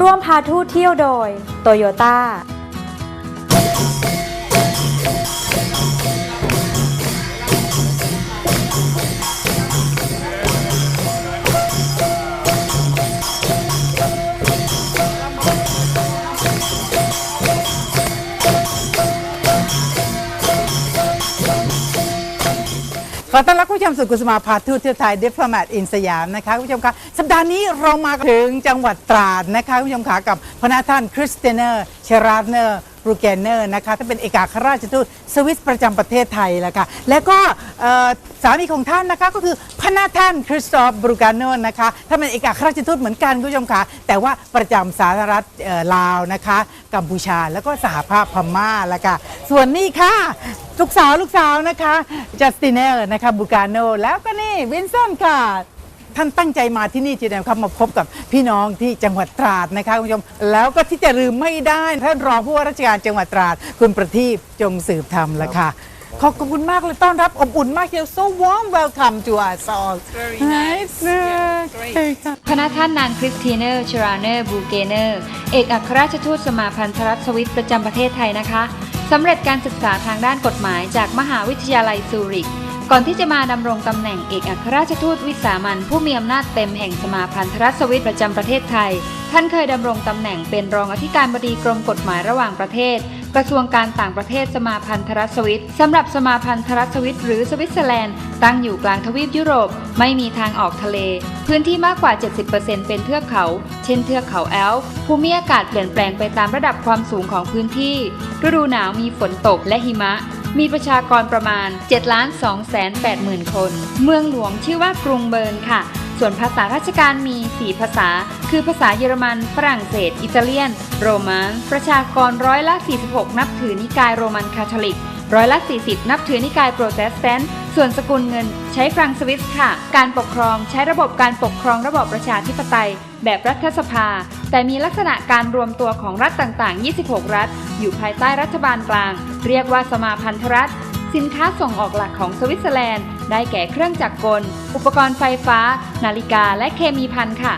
ร่วมพาทูตเที่ยวโดย โตโยต้า ขอต้อนรับคุณผู้ชมสู่กุสมาพาทูตเที่ยวไทย Diplomat in สยามนะคะคุณผู้ชมคะสัปดาห์นี้เรามาถึงจังหวัดตราดนะคะคุณผู้ชมคะกับพระนาท่านคริสเตเนอร์เชราร์เนอร์ บรูเกนเนอร์นะคะท่านเป็นเอกอัครราชทูตสวิสประจำประเทศไทยแล้วค่ะและก็เอ่อสามีของท่านนะคะก็คือพระนาท่านคริสตอฟบรูกานโนนนะคะท่านเป็นเอกอัครราชทูตเหมือนกันคุณผู้ชมคะแต่ว่าประจำสาธารณรัฐเอ่อลาวนะคะ กัมพูชาแล้วก็สหภาพพม่าแล้วค่ะส่วนนี้ค่ะ ลูกสาวลูกสาวนะคะจัสตินเนอร์นะคะบูกาโนแล้วก็นี่วินเซนต์ค่ะ ท่านตั้งใจมาที่นี่ทีเดียวครับมาพบกับพี่น้องที่จังหวัดตราดนะคะคุณผู้ชมแล้วก็ที่จะลืมไม่ได้ท่านรองผู้ว่าราชการจังหวัดตราด คุณประทีปจงสืบธรรมละค่ะขอบคุณมากเลยต้อนรับอบอุ่นมากเชียว so warm welcome to us all Very nice nice. Yeah, great. ค่ะพระท่านนางคริสตีเนอร์ชราเนอร์บูเกเนอร์ เอกอัครราชทูตสมาพันธรัฐสวิตประจำประเทศไทยนะคะสำเร็จการศึกษาทางด้านกฎหมายจากมหาวิทยาลัยซูริก ก่อนที่จะมาดำรงตำแหน่งเอกอัครราชทูตวิสามันผู้มีอำนาจเต็มแห่งสมาพันธรัฐสวิตประจำประเทศไทย ท่านเคยดำรงตำแหน่งเป็นรองอธิการบดีกรมกฎหมายระหว่างประเทศ กระทรวงการต่างประเทศสมาพันธรัฐสวิตสำหรับสมาพันธรัฐสวิตหรือสวิตเซอร์แลนด์ตั้งอยู่กลางทวีปยุโรป ไม่มีทางออกทะเล พื้นที่มากกว่า 70%เป็นเทือกเขา เช่นเทือกเขาแอลป์ภูมิอากาศเปลี่ยนแปลงไปตามระดับความสูงของพื้นที่ฤดูหนาวมีฝนตกและหิมะ มีประชากรประมาณ 7 2 8 0 0 0 0 คน เมืองหลวงชื่อว่ากรุงเบิร์นค่ะ ส่วนภาษาราชการมี 4 ภาษา คือภาษาเยอรมัน ฝรั่งเศส อิตาเลียน โรมัน ประชากรร้อยละ 46 นับถือนิกายโรมันคาทอลิก ร้อยละ 40 นับถือนิกายโปรเตสแตนต์ ส่วนสกุลเงินใช้ฟรังสวิสค่ะ การปกครองใช้ระบบการปกครองระบอบประชาธิปไตย แบบรัฐสภา แต่มีลักษณะการรวมตัวของรัฐต่างๆ 26 รัฐ อยู่ภายใต้รัฐบาลกลาง เรียกว่าสมาพันธรัฐ สินค้าส่งออกหลักของสวิตเซอร์แลนด์ ได้แก่เครื่องจักรกล อุปกรณ์ไฟฟ้า นาฬิกาและเคมีภัณฑ์ค่ะ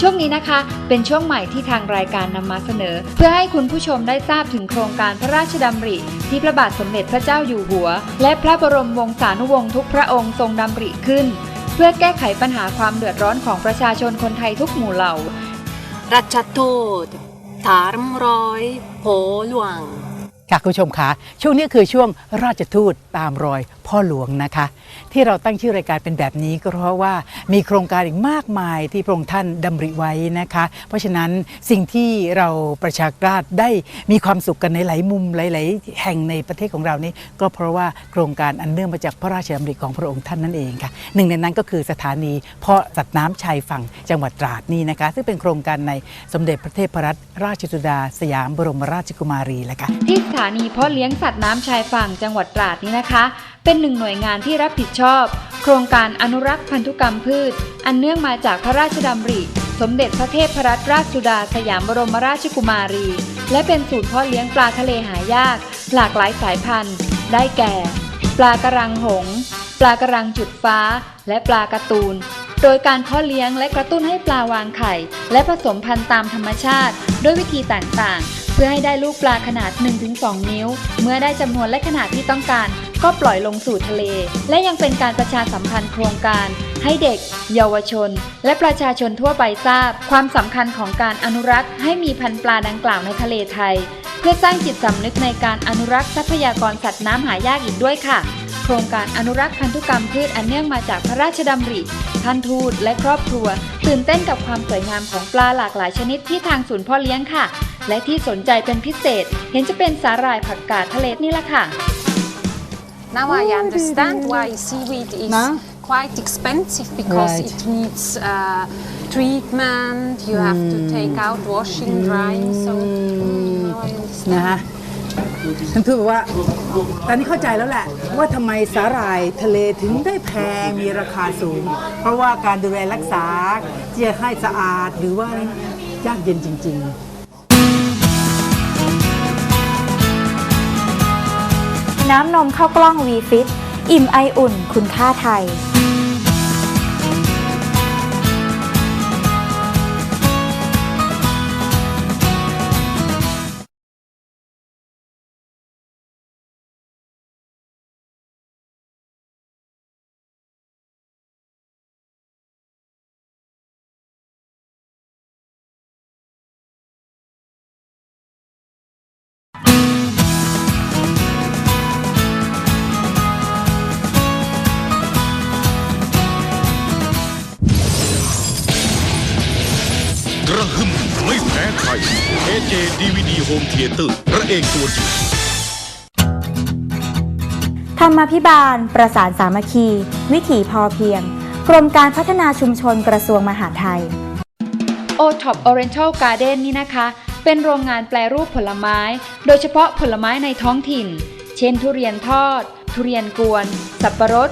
ช่วงนี้นะคะ เป็นช่วงใหม่ที่ทางรายการนำมาเสนอ เพื่อให้คุณผู้ชมได้ทราบถึงโครงการพระราชดำริ ที่พระบาทสมเด็จพระเจ้าอยู่หัว และพระบรมวงศานุวงศ์ทุกพระองค์ทรงดำริขึ้น เพื่อแก้ไขปัญหาความเดือดร้อนของประชาชนคนไทยทุกหมู่เหล่ารัชทูตถามร้อยโผหลวง ค่ะคุณผู้ชมคะช่วงนี้คือช่วงราชทูตตามรอยพ่อหลวงนะคะ ที่เราตั้งชื่อรายการเป็นแบบนี้ก็เพราะว่ามีโครงการอีกมากมายที่พระองค์ท่านดำริไว้นะคะ เพราะฉะนั้นสิ่งที่เราประชากราชได้มีความสุขกันในหลายมุมหลาย ๆ แห่งในประเทศของเรานี้ก็เพราะว่าโครงการอันเนื่องมาจากพระราชดำริของพระองค์ท่านนั่นเองค่ะหนึ่งในนั้นก็คือสถานีเพาะสัตว์น้ำชายฝั่งจังหวัดตราดนี่นะคะ ซึ่งเป็นโครงการในสมเด็จพระเทพรัตนราชสุดาสยามบรมราชกุมารีแหละค่ะที่สถานีเพาะเลี้ยงสัตว์น้ำชายฝั่งจังหวัดตราดนี้นะคะ เป็นหนึ่งหน่วยงานที่รับผิดชอบ โครงการอนุรักษ์พันธุกรรมพืช อันเนื่องมาจากพระราชดำริ สมเด็จพระเทพรัตนราชสุดาสยามบรมราชกุมารี และเป็นศูนย์เพาะเลี้ยงปลาทะเลหายาก หลากหลายสายพันธุ์ ได้แก่ ปลากระรังหง ปลากระรังจุดฟ้า และปลาการ์ตูนโดยการเพาะเลี้ยงและกระตุ้นให้ปลาวางไข่ และผสมพันธุ์ตามธรรมชาติ ด้วยวิธีต่างๆ เพื่อให้ได้ลูกปลาขนาด 1-2 นิ้ว เมื่อได้จำนวนและขนาดที่ต้องการ ก็ปล่อยลงสู่ทะเล และยังเป็นการประชาสัมพันธ์โครงการ ให้เด็ก เยาวชน และประชาชนทั่วไปทราบ ความสำคัญของการอนุรักษ์ให้มีพันธุ์ปลาดังกล่าวในทะเลไทย เพื่อสร้างจิตสำนึกในการอนุรักษ์ทรัพยากรสัตว์น้ำหายากอีกด้วยค่ะโครงการอนุรักษ์พันธุกรรมพืชอันเนื่องมาจากพระราชดำริ ท่านทูตและครอบครัว ตื่นเต้นกับความสวยงามของปลาหลากหลายชนิดที่ทางศูนย์พ่อเลี้ยงค่ะ และที่สนใจเป็นพิเศษ เห็นจะเป็นสาหร่ายผักกาดทะเลนี่ละค่ะ Now I understand why seaweed is Now? quite expensive because Right. it needs uh, treatment. You have to take out washing, drying. So mm, now I understand. นะฮะท่านทูตบอกว่า ตอนนี้เข้าใจแล้วแหละ ว่าทำไมสาหร่ายทะเลถึงได้แพงมีราคาสูง เพราะว่าการดูแลรักษาที่จะให้สะอาดหรือว่าอะไรยากเย็นจริง ๆ น้ำนมข้าวกล้องวีฟิตอิ่มไออุ่นคุณค่าไทย AJ DVD Home Theater พระเอกตัวจริงธรรมาภิบาล ประสานสามัคคี วิถีพอเพียง กรมการพัฒนาชุมชนกระทรวงมหาดไทย o t o p Oriental Garden นี่นะคะ เป็นโรงงานแปลรูปผลไม้ โดยเฉพาะผลไม้ในท้องถิ่น เช่นทุเรียนทอด ทุเรียนกวน สับประรด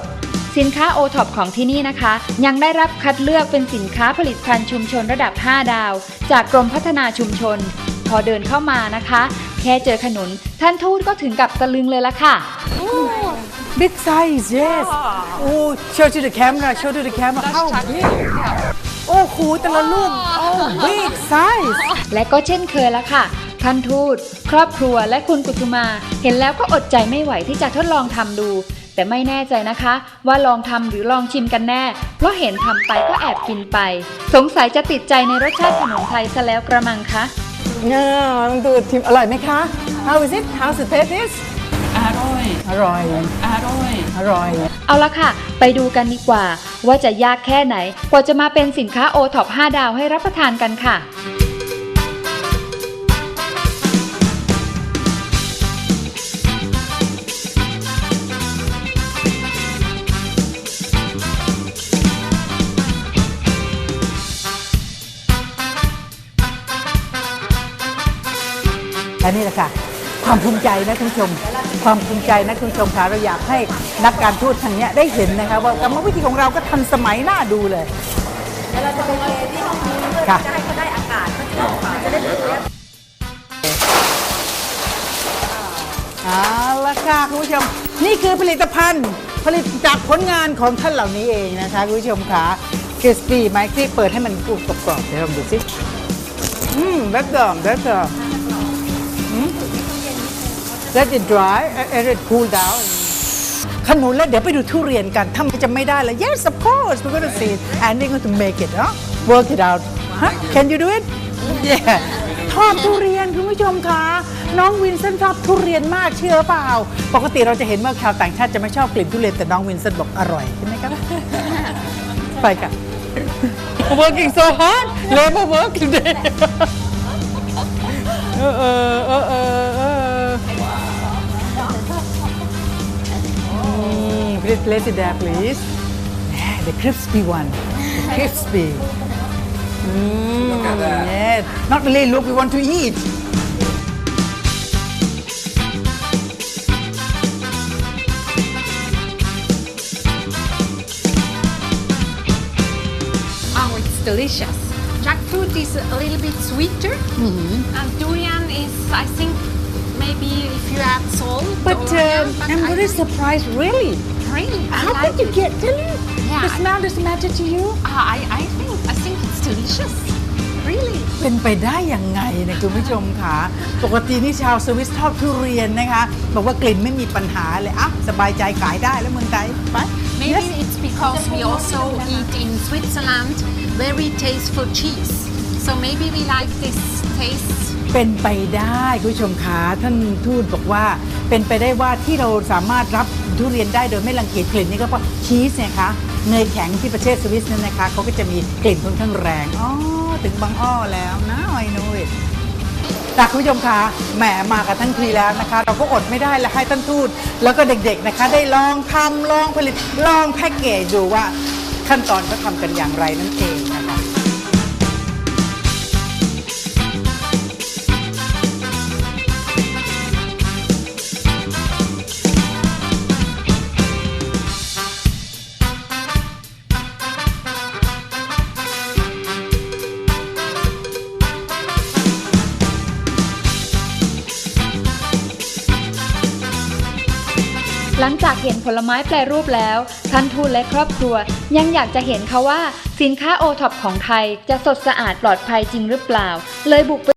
สินค้า o t o p ของที่นี่นะคะ ยังได้รับคัดเลือกเป็นสินค้าผลิตภัณฑ์ชุมชนระดับ 5 ดาว จากกรมพัฒนาชุมชน พอเดินเข้ามานะคะ แค่เจอขนุนท่านทูตก็ถึงกับตะลึงเลยละค่ะ big size yes oh show to the camera show to the camera how big โอ้โหแต่ละลูก oh big size และก็เช่นเคยละค่ะ ท่านทูต ครอบครัวและคุณกุตุมา เห็นแล้วก็อดใจไม่ไหวที่จะทดลองทำดู แต่ไม่แน่ใจนะคะ ว่าลองทำหรือลองชิมกันแน่ เพราะเห็นทำไปก็แอบกินไป สงสัยจะติดใจในรสชาติขนมไทยซะแล้วกระมังคะเนอะต้องดูทีมอร่อยไหมคะ how is it how's the taste is อร่อย อร่อย อร่อย อร่อย เอาละค่ะ ไปดูกันดีกว่า ว่าจะยากแค่ไหน กว่าจะมาเป็นสินค้าโอท็อป5ดาวให้รับประทานกันค่ะ นี่แหละค่ะ ความภูมิใจนะคุณผู้ชม ความภูมิใจนะคุณผู้ชมค่ะเราอยากให้นักการทูตทางเนี้ยได้เห็นนะคะว่ากรรมวิธีของเราก็ทันสมัยน่าดูเลยแล้วเราจะไปเทที่ห้องนี้เพื่อจะให้เขาได้อากาศจะได้เอาละค่ะคุณผู้ชม นี่คือผลิตภัณฑ์ผลิตจากผลงานของท่านเหล่านี้เองนะคะคุณผู้ชมค่ะคริสปี้ไหมที่เปิดให้มันกรุบกรอบๆเดี๋ยวลองดูสิอืมแบ็คดอมแบ็คดอม let it dry and it cool down ขนุนแล้วเดี๋ยวไปดูทุเรียนกันถ้ามันจะไม่ได้แล้ว yes of course we're going to see it and we're going to make it huh? work it out huh? can you do it yeah ทอดทุเรียนคุณผู้ชมคะน้องวินเซนชอบทุเรียนมากเชื่อเปล่า ปกติเราจะเห็นว่าชาวต่างชาติจะไม่ชอบกลิ่นทุเรียนแต่น้องวินเซนบอกอร่อยใช่ไหมครับไปกัน working so hard labor work today เออเออเออ Mm, please place it there, please. Yeah, the crispy one. The crispy. Mm, look at that. Yeah, not really look, we want to eat. Oh, it's delicious. Jackfruit is a little bit sweeter, and durian is, I think, maybe if you add salt. But or um, but I'm very think- surprised, really. Really, I How like could you it. get tell you? Yeah, The I- smell doesn't matter to you? Ah, I, I think, I think it's delicious. Really. เป็นไปได้ยังไงเนี่ยคุณผู้ชมคะปกตินี่ชาวสวิสชอบทุเรียนนะคะ บอกว่ากลิ่นไม่มีปัญหาเลยอะสบายใจขายได้แล้วเมืองไทยไป Maybe Yes. it's because we also eat in Switzerland very tasteful cheese. So maybe we like this taste. เป็นไปได้คุณผู้ชมคะท่านทูตบอกว่า เป็นไปได้ว่าที่เราสามารถรับทุเรียนได้โดยไม่รังเกียจกลิ่นนี่ก็เพราะชีสเนี่ยคะเนยแข็งที่ประเทศสวิสนั่นนะคะเขาก็จะมีกลิ่นค่อนข้างแรงอ๋อถึงบางอ้อแล้วนะไอ้นุ้ยแต่คุณผู้ชมคะแหมมากันทั้งทีแล้วนะคะ เราก็อดไม่ได้และให้ท่านทูตแล้วก็เด็กๆนะคะ ได้ลองทำลองผลิตลองแพ็กเกจดูว่าขั้นตอนเขาทำกันอย่างไรนั่นเองนะคะ หลังจากเห็นผลไม้แปรรูปแล้ว ท่านทูตและครอบครัว ยังอยากจะเห็นค่ะว่า สินค้าโอท็อปของไทยจะสดสะอาดปลอดภัยจริงหรือเปล่า เลยบุกไป